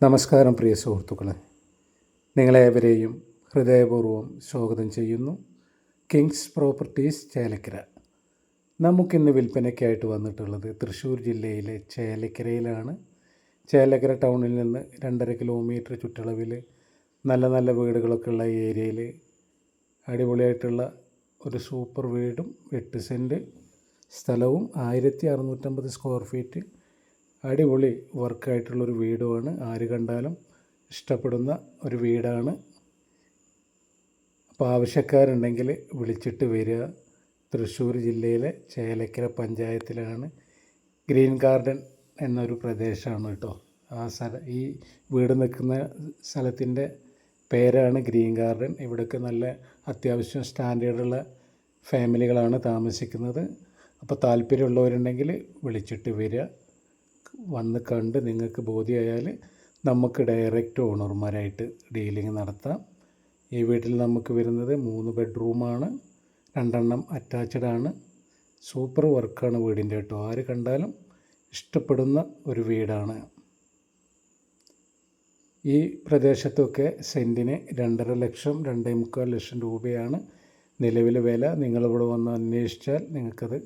നമസ്കാരം പ്രിയ സുഹൃത്തുക്കളെ. നിങ്ങളേവരെയും ഹൃദയപൂർവം സ്വാഗതം ചെയ്യുന്നു. Kings properties Chelakkara. നമുക്കിന്ന് വിൽപ്പനയ്ക്കായിട്ട് വന്നിട്ടുള്ളത് തൃശ്ശൂർ ജില്ലയിലെ ചേലക്കരയിലാണ്. ചേലക്കര ടൗണിൽ നിന്ന് രണ്ടര കിലോമീറ്റർ ചുറ്റളവിൽ നല്ല നല്ല വീടുകളൊക്കെ ഉള്ള ഏരിയയിൽ അടിപൊളിയായിട്ടുള്ള ഒരു സൂപ്പർ വീടും എട്ട് സെന്റ് സ്ഥലവും ആയിരത്തി അറുന്നൂറ്റമ്പത് സ്ക്വയർ ഫീറ്റ് അടിപൊളി വർക്കായിട്ടുള്ളൊരു വീടുമാണ്. ആര് കണ്ടാലും ഇഷ്ടപ്പെടുന്ന ഒരു വീടാണ്. അപ്പോൾ ആവശ്യക്കാരുണ്ടെങ്കിൽ വിളിച്ചിട്ട് വരിക. തൃശ്ശൂർ ജില്ലയിലെ ചേലക്കര പഞ്ചായത്തിലാണ് ഗ്രീൻ ഗാർഡൻ എന്നൊരു പ്രദേശമാണ് കേട്ടോ. ആ സ്ഥല ഈ വീട് നിൽക്കുന്ന സ്ഥലത്തിന്റെ പേരാണ് ഗ്രീൻ ഗാർഡൻ. ഇവിടെയൊക്കെ നല്ല അത്യാവശ്യം സ്റ്റാൻഡേർഡുള്ള ഫാമിലികളാണ് താമസിക്കുന്നത്. അപ്പോൾ താല്പര്യമുള്ളവരുണ്ടെങ്കിൽ വിളിച്ചിട്ട് വരിക. വന്ന് കണ്ട് നിങ്ങൾക്ക് ബോധ്യമായാൽ നമുക്ക് ഡയറക്റ്റ് ഓണർമാരായിട്ട് ഡീലിംഗ് നടത്താം. ഈ വീട്ടിൽ നമുക്ക് വരുന്നത് മൂന്ന് ബെഡ്റൂമാണ് രണ്ടെണ്ണം അറ്റാച്ച്ഡ് ആണ്. സൂപ്പർ വർക്കാണ് വീടിന്റെ കേട്ടോ ആര് കണ്ടാലും ഇഷ്ടപ്പെടുന്ന ഒരു വീടാണ്. ഈ പ്രദേശത്തൊക്കെ സെന്റിന് രണ്ടര ലക്ഷം രണ്ടേ മുക്കാൽ ലക്ഷം രൂപയാണ് നിലവിലെ വില. നിങ്ങളിവിടെ വന്ന് അന്വേഷിച്ചാൽ നിങ്ങൾക്കത്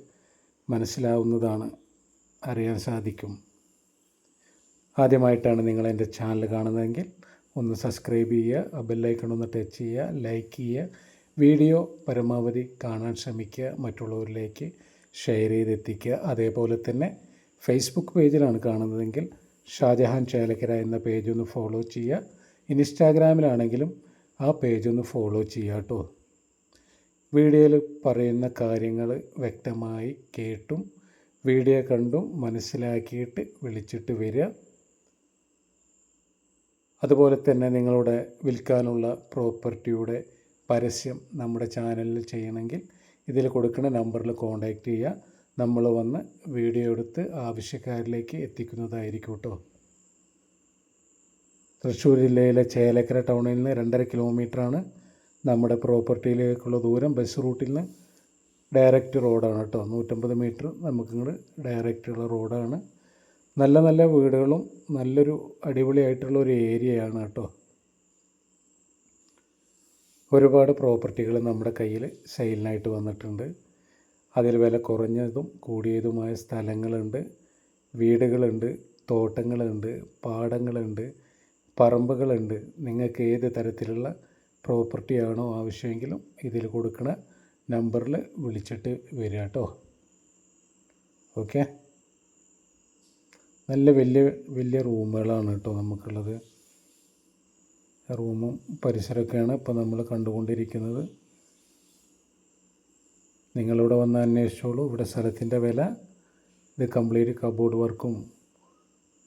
മനസ്സിലാവുന്നതാണ് അറിയാൻ സാധിക്കും. ആദ്യമായിട്ടാണ് നിങ്ങൾ എന്റെ ചാനൽ കാണുന്നതെങ്കിൽ ഒന്ന് സബ്സ്ക്രൈബ് ചെയ്യുക ബെല്ലൈക്കൺ ഒന്ന് ടച്ച് ചെയ്യുക ലൈക്ക് ചെയ്യുക. വീഡിയോ പരമാവധി കാണാൻ ശ്രമിക്കുക മറ്റുള്ളവരിലേക്ക് ഷെയർ ചെയ്തെത്തിക്കുക. അതേപോലെ തന്നെ ഫേസ്ബുക്ക് പേജിലാണ് കാണുന്നതെങ്കിൽ ഷാജഹാൻ ചേലക്കര എന്ന പേജ് ഒന്ന് ഫോളോ ചെയ്യുക. ഇൻസ്റ്റാഗ്രാമിലാണെങ്കിലും ആ പേജ് ഒന്ന് ഫോളോ ചെയ്യുക കേട്ടോ. വീഡിയോയിൽ പറയുന്ന കാര്യങ്ങൾ വ്യക്തമായി കേട്ടും വീഡിയോ കണ്ടും മനസ്സിലാക്കിയിട്ട് വിളിച്ചിട്ട് വരിക. അതുപോലെ തന്നെ നിങ്ങളുടെ വിൽക്കാനുള്ള പ്രോപ്പർട്ടിയുടെ പരസ്യം നമ്മുടെ ചാനലിൽ ചെയ്യണമെങ്കിൽ ഇതിൽ കൊടുക്കുന്ന നമ്പറിൽ കോൺടാക്റ്റ് ചെയ്യുക. നമ്മൾ വന്ന് വീഡിയോ എടുത്ത് ആവശ്യക്കാരിലേക്ക് എത്തിക്കുന്നതായിരിക്കും കേട്ടോ. തൃശ്ശൂർ ജില്ലയിലെ ചേലക്കര ടൗണിൽ നിന്ന് രണ്ടര കിലോമീറ്ററാണ് നമ്മുടെ പ്രോപ്പർട്ടിയിലേക്കുള്ള ദൂരം. ബസ് റൂട്ടിൽ നിന്ന് ഡയറക്റ്റ് റോഡാണ് കേട്ടോ. നൂറ്റമ്പത് മീറ്റർ നമുക്കിങ്ങോട്ട് ഡയറക്റ്റുള്ള റോഡാണ്. നല്ല നല്ല വീടുകളും നല്ലൊരു അടിപൊളിയായിട്ടുള്ള ഒരു ഏരിയയാണ് കേട്ടോ. ഒരുപാട് പ്രോപ്പർട്ടികൾ നമ്മുടെ കയ്യിൽ സെയിലിനായിട്ട് വന്നിട്ടുണ്ട്. അതിൽ വില കുറഞ്ഞതും കൂടിയതുമായ സ്ഥലങ്ങളുണ്ട്. വീടുകളുണ്ട് തോട്ടങ്ങളുണ്ട് പാടങ്ങളുണ്ട് പറമ്പുകളുണ്ട്. നിങ്ങൾക്ക് ഏത് തരത്തിലുള്ള പ്രോപ്പർട്ടിയാണോ ആവശ്യമെങ്കിലും ഇതിൽ കൊടുക്കുന്ന നമ്പറിൽ വിളിച്ചിട്ട് വരിക കേട്ടോ. ഓക്കെ? നല്ല വലിയ വലിയ റൂമുകളാണ് കേട്ടോ നമുക്കുള്ളത്. റൂമും പരിസരമൊക്കെയാണ് ഇപ്പോൾ നമ്മൾ കണ്ടുകൊണ്ടിരിക്കുന്നത്. നിങ്ങളിവിടെ വന്ന് അന്വേഷിച്ചോളൂ. ഇവിടെ സ്ഥലത്തിന്റെ വില ഇത് കംപ്ലീറ്റ് കബോർഡ് വർക്കും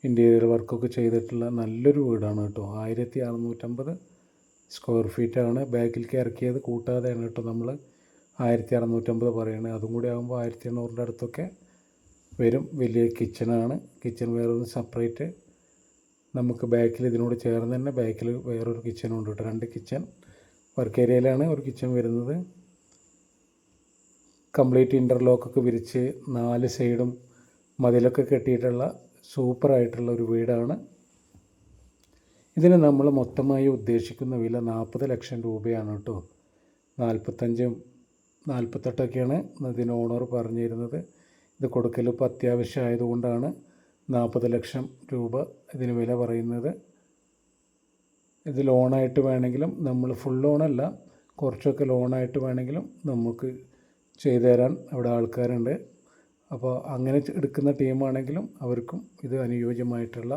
ഇന്റീരിയർ വർക്കൊക്കെ ചെയ്തിട്ടുള്ള നല്ലൊരു വീടാണ് കേട്ടോ. ആയിരത്തി അറുന്നൂറ്റമ്പത് സ്ക്വയർ ഫീറ്റാണ്. ബാക്കിലേക്ക് ഇറക്കിയത് കൂട്ടാതെയാണ് കേട്ടോ നമ്മൾ ആയിരത്തി അറുന്നൂറ്റമ്പത് പറയുന്നത് അതും കൂടി ആകുമ്പോൾ ആയിരത്തി എണ്ണൂറിന്റെ അടുത്തൊക്കെ വരും. വലിയ കിച്ചണാണ്. കിച്ചൺ വേറൊന്ന് സെപ്പറേറ്റ്. നമുക്ക് ബാക്കിൽ ഇതിനോട് ചേർന്ന് തന്നെ ബാക്കിൽ വേറൊരു കിച്ചണും ഉണ്ട് കേട്ടോ. രണ്ട് കിച്ചൺ. വർക്ക് ഏരിയയിലാണ് ഒരു കിച്ചൺ വരുന്നത്. കംപ്ലീറ്റ് ഇന്റർലോക്കൊക്കെ വിരിച്ച് നാല് സൈഡും മതിലൊക്കെ കെട്ടിയിട്ടുള്ള സൂപ്പറായിട്ടുള്ള ഒരു വീടാണ്. ഇതിന് നമ്മൾ മൊത്തമായി ഉദ്ദേശിക്കുന്ന വില നാൽപ്പത് ലക്ഷം രൂപയാണ് കേട്ടോ. നാൽപ്പത്തഞ്ചും നാൽപ്പത്തെട്ടൊക്കെയാണ് ഇതിന് ഓണർ പറഞ്ഞിരുന്നത്. ഇത് കൊടുക്കൽ ഇപ്പോൾ അത്യാവശ്യം ആയതുകൊണ്ടാണ് നാൽപ്പത് ലക്ഷം രൂപ ഇതിന് വില പറയുന്നത്. ഇത് ലോണായിട്ട് വേണമെങ്കിലും നമ്മൾ ഫുൾ ലോണല്ല കുറച്ചൊക്കെ ലോണായിട്ട് വേണമെങ്കിലും നമുക്ക് ചെയ്തു തരാൻ അവിടെ ആൾക്കാരുണ്ട്. അപ്പോൾ അങ്ങനെ എടുക്കുന്ന ടീമാണെങ്കിലും അവർക്കും ഇത് അനുയോജ്യമായിട്ടുള്ള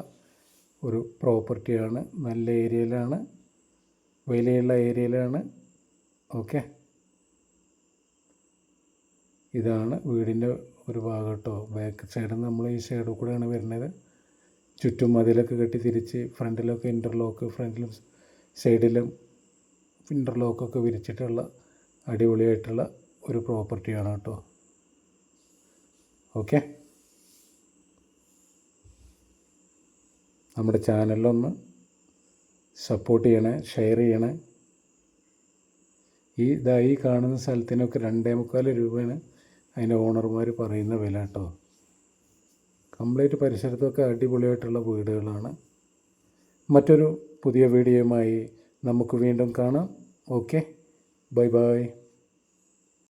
ഒരു പ്രോപ്പർട്ടിയാണ് നല്ല ഏരിയയിലാണ് വിലയുള്ള ഏരിയയിലാണ്. ഓക്കെ. ഇതാണ് വീടിന്റെ ഒരു ഭാഗം കേട്ടോ. ബാക്ക് സൈഡിൽ നമ്മൾ ഈ സൈഡിൽ കൂടെയാണ് വരുന്നത്. ചുറ്റും മതിലൊക്കെ കെട്ടി തിരിച്ച് ഫ്രണ്ടിലൊക്കെ ഇന്റർലോക്ക് ഫ്രണ്ടിലും സൈഡിലും ഇന്റർലോക്കൊക്കെ വിരിച്ചിട്ടുള്ള അടിപൊളിയായിട്ടുള്ള ഒരു പ്രോപ്പർട്ടിയാണ് കേട്ടോ. ഓക്കെ നമ്മുടെ ചാനലിലൊന്ന് സപ്പോർട്ട് ചെയ്യണേ ഷെയർ ചെയ്യണേ. ഈ ഇതായി കാണുന്ന സ്ഥലത്തിനൊക്കെ രണ്ടേ മുക്കാൽ രൂപയാണ് അതിന്റെ ഓണർമാർ പറയുന്ന വില കേട്ടോ. കംപ്ലീറ്റ് പരിസരത്തൊക്കെ അടിപൊളിയായിട്ടുള്ള വീടുകളാണ്. മറ്റൊരു പുതിയ വീഡിയോയുമായി നമുക്ക് വീണ്ടും കാണാം. ഓക്കെ. Bye bye.